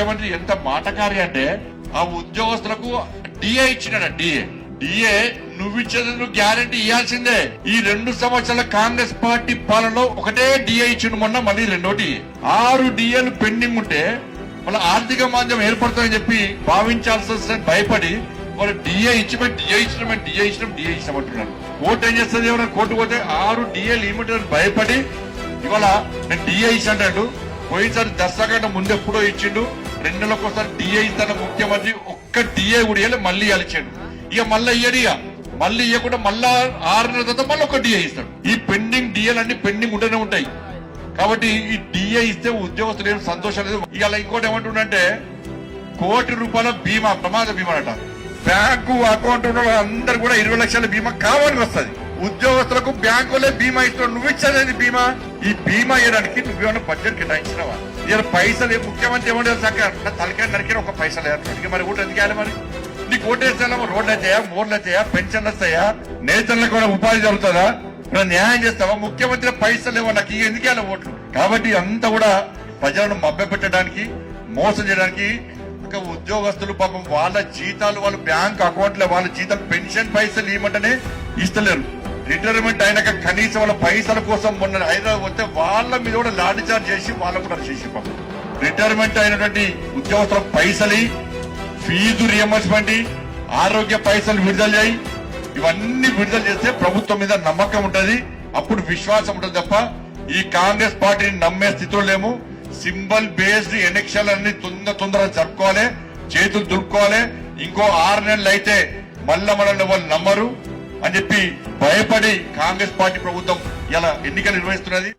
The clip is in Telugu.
ముఖ్యమంత్రి ఎంత మాటకారి అంటే ఆ ఉద్యోగస్తులకు డిఏ ఇచ్చినాడు డిఏ డిఏ నువ్వు ఇచ్చేది నువ్వు గ్యారంటీ ఇవ్వాల్సిందే ఈ రెండు సంవత్సరాల కాంగ్రెస్ పార్టీ పాలనలో ఒకటే డిఏ ఇచ్చిండు మొన్న మళ్ళీ రెండోటి ఆరు డిఏలు పెండింగ్ ఉంటే మళ్ళీ ఆర్థిక మాంద్యం ఏర్పడుతుందని చెప్పి భావించాల్సి వస్తే భయపడి వాళ్ళు డిఏ ఇచ్చిపోయి డిఏ ఇచ్చినామే డిఏ ఇచ్చినాం డిఏ ఇచ్చినామంటున్నారు కోర్టు ఏం చేస్తుంది ఎవరైనా కోర్టు పోతే ఆరు డిఏలు లిమిట్ భయపడి ఇవాళ నేను డిఏ ఇచ్చాడు పోయినసారి దసరా కంటే ముందు ఎప్పుడో ఇచ్చిండు. రెండు నెలలకు ఒకసారి డిఏ ఇస్తాను ముఖ్యమంత్రి ఒక్క డిఏ కూడా ఇవ్వలే మళ్ళీ ఇచ్చాడు. ఇక మళ్ళీ ఇయ్యడు ఇక. మళ్ళీ ఇవ్వకుండా మళ్ళా ఆరు నెలల తర్వాత మళ్ళీ ఒక డిఏ ఇస్తాడు. ఈ పెండింగ్ డిఏలు అన్ని పెండింగ్ ఉంటూనే ఉంటాయి. కాబట్టి ఈ డిఏ ఇస్తే ఉద్యోగస్తులు ఏం సంతోషం లేదు. ఇవాళ ఇంకోటి ఏమంటుండంటే కోటి రూపాయల బీమా ప్రమాద బీమా అంట. బ్యాంకు అకౌంట్ ఉన్న అందరు కూడా ఇరవై లక్షల బీమా కావాలని వస్తుంది. ఉద్యోగస్తులకు బ్యాంకులే బీమా ఇస్తున్నావు. నువ్వు ఇచ్చేది బీమా? ఈ బీమా ఇవ్వడానికి నువ్వేమన్నా బడ్జెట్ కేటాయించినవా? ఇలా పైసలు ముఖ్యమంత్రి ఏమంటే సక్క తలకాయ నరికిన ఒక పైసలు వేస్తున్నాడు మరి ఓటు ఎందుకు మరి? నీకు ఓటు వేస్తామో రోడ్లు అవుతాయా మోర్లు అవుతాయా పెన్షన్లు వస్తాయా? నేతలకు కూడా ఉపాధి జరుగుతుందా? నువ్వు న్యాయం చేస్తావా? ముఖ్యమంత్రి పైసలు ఏమో నాకు ఎందుకు వేయాలి ఓట్లు? కాబట్టి అంతా కూడా ప్రజలను మభ్యపెట్టడానికి మోసం చేయడానికి ఉద్యోగస్తులు పాపం వాళ్ళ జీతాలు వాళ్ళ బ్యాంక్ అకౌంట్లో వాళ్ళ జీతం పెన్షన్ పైసలు ఇవ్వమంటేనే ఇస్తలేరు. రిటైర్మెంట్ అయినాక కనీసం వాళ్ళ పైసల కోసం మొన్న హైదరాబాద్ వస్తే వాళ్ళ మీద కూడా లాఠీ చార్జ్ చేసి వాళ్ళకు కూడా చేసి రిటైర్మెంట్ అయినటువంటి ఉద్యోగస్తుల పైసలు ఫీజు రియంబర్స్మెంట్ ఆరోగ్య పైసలు విడుదల చేయి. ఇవన్నీ విడుదల చేస్తే ప్రభుత్వం మీద నమ్మకం ఉంటది. అప్పుడు విశ్వాసం ఉంటుంది తప్ప ఈ కాంగ్రెస్ పార్టీని నమ్మే స్థితిలో లేము. సింబల్ బేస్డ్ ఎలక్షన్ అన్ని తొందర తొందరగా జరుపుకోవాలి. చేతులు దులుపుకోవాలి. ఇంకో ఆరు నెలలు అయితే మళ్ళా మనల్ని వాళ్ళు నమ్మరు. అని చెప్పి భయపడి కాంగ్రెస్ పార్టీ ప్రభుత్వం ఇలా ఎన్నికలు నిర్వహిస్తున్నది?